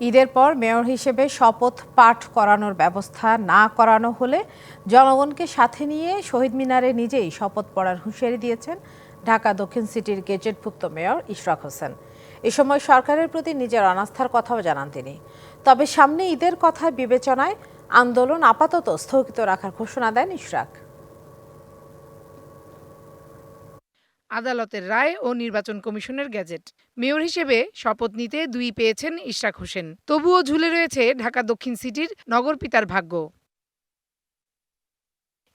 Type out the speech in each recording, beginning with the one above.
ঈদের পর মেয়র হিসেবে শপথ পাঠ করানোর ব্যবস্থা না করানো হলে জনগণকে সাথে নিয়ে শহীদ মিনারে নিজেই শপথ পড়ার হুঁশিয়ারি দিয়েছেন ঢাকা দক্ষিণ সিটির গেজেটভুক্ত মেয়র ইশরাক হোসেন। এ সময় সরকারের প্রতি নিজের অনাস্থার কথাও জানান তিনি। তবে সামনে ঈদের কথা বিবেচনায় আন্দোলন আপাতত স্থগিত রাখার ঘোষণা দেন ইশরাক। আদালতের রায় ও নির্বাচন কমিশনের গ্যাজেট। মেয়র হিসেবে শপথ নিতে দুই পেয়েছেন ইশরাক হোসেন। তবুও ঝুলে রয়েছে ঢাকা দক্ষিণ সিটির নগরপিতার ভাগ্য।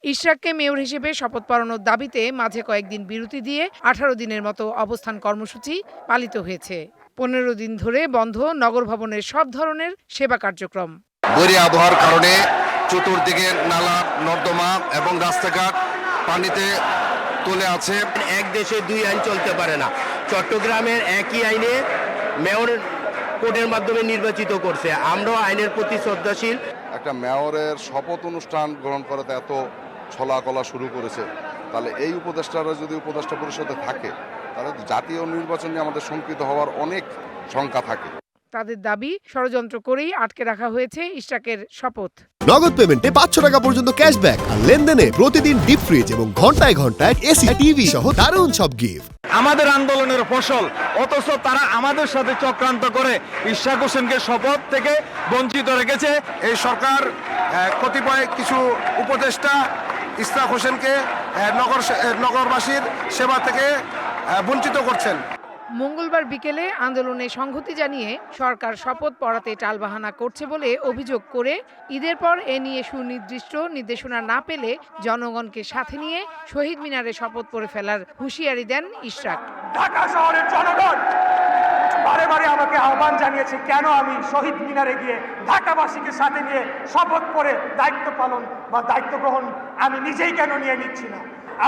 ইশরাককে মেয়র হিসেবে শপথ পড়ানোর দাবিতে মাঝে কয়েকদিন বিরতি দিয়ে আঠারো দিনের মতো অবস্থান কর্মসূচি পালিত হয়েছে। পনেরো দিন ধরে বন্ধ নগর ভবনের সব ধরনের সেবা কার্যক্রম। আবহাওয়ার কারণে চতুর্দিকে নালা, নর্দমা এবং রাস্তাঘাট পানিতে তুলে আছে। এক দেশে দুই আইন চলতে পারে না। চট্টগ্রামের একই আইনে মেয়র কোর্টের মাধ্যমে নির্বাচিত করছে। আমরাও আইনের প্রতি শ্রদ্ধাশীল। একটা মেয়রের শপথ অনুষ্ঠান গ্রহণ করাতে এত ছলাকলা শুরু করেছে, তাহলে এই উপদেষ্টারা যদি উপদেষ্টা পরিষদে থাকে, তাহলে জাতীয় নির্বাচন নিয়ে আমাদের শঙ্কিত হওয়ার অনেক শঙ্কা থাকে। তাদের দাবি ষড়যন্ত্র করেই আটকে রাখা হয়েছে ইশরাকের শপথ। নগদ পেমেন্টে পাঁচশো টাকা পর্যন্ত ক্যাশব্যাক আর লেনদেনে প্রতিদিন ডিপ ফ্রিজ এবং ঘন্টায় ঘন্টায় এসি টিভি সহ দারুণ সব গিফট। আমাদের আন্দোলনের ফসল অথচ তারা আমাদের সাথে চক্রান্ত করে ইশাক হোসেনকে শপথ থেকে বঞ্চিত রেখেছে। এই সরকার কতিপয় কিছু উপদেষ্টা ইসরাক হোসেনকে নগর নগরবাসীর সেবা থেকে বঞ্চিত করছেন। মঙ্গলবার বিকেলে আন্দোলনে সংহতি জানিয়ে সরকার শপথ পড়াতে টালবাহানা করছে বলে অভিযোগ করে ঈদের পর এ নিয়ে সুনির্দিষ্ট নির্দেশনা না পেলে জনগণকে সাথে নিয়ে শহীদ মিনারে শপথ পড়ে ফেলার হুঁশিয়ারি দেন ইশরাক। ঢাকা শহরের জনগণ বারে বারে আমাকে আহ্বান জানিয়েছে, কেন আমি শহীদ মিনারে গিয়ে ঢাকাবাসীকে সাথে নিয়ে শপথ করে দায়িত্ব পালন বা দায়িত্ব গ্রহণ আমি নিজেই কেন নিয়ে নিচ্ছি না?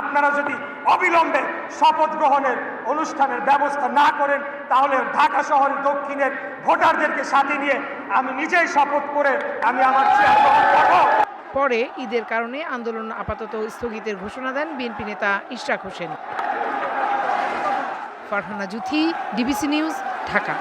আপনারা যদি অবিলম্বে শপথ গ্রহণের অনুষ্ঠানের ব্যবস্থা না করেন, তাহলে ঢাকা শহরের দক্ষিণের ভোটারদেরকে সাথে নিয়ে আমি নিজেই শপথ করে আমি আমার পরে ঈদের কারণে আন্দোলন আপাতত স্থগিতের ঘোষণা দেন বিএনপি নেতা Ishraque Hossain. Farhana Juthi, DBC news, Dhaka.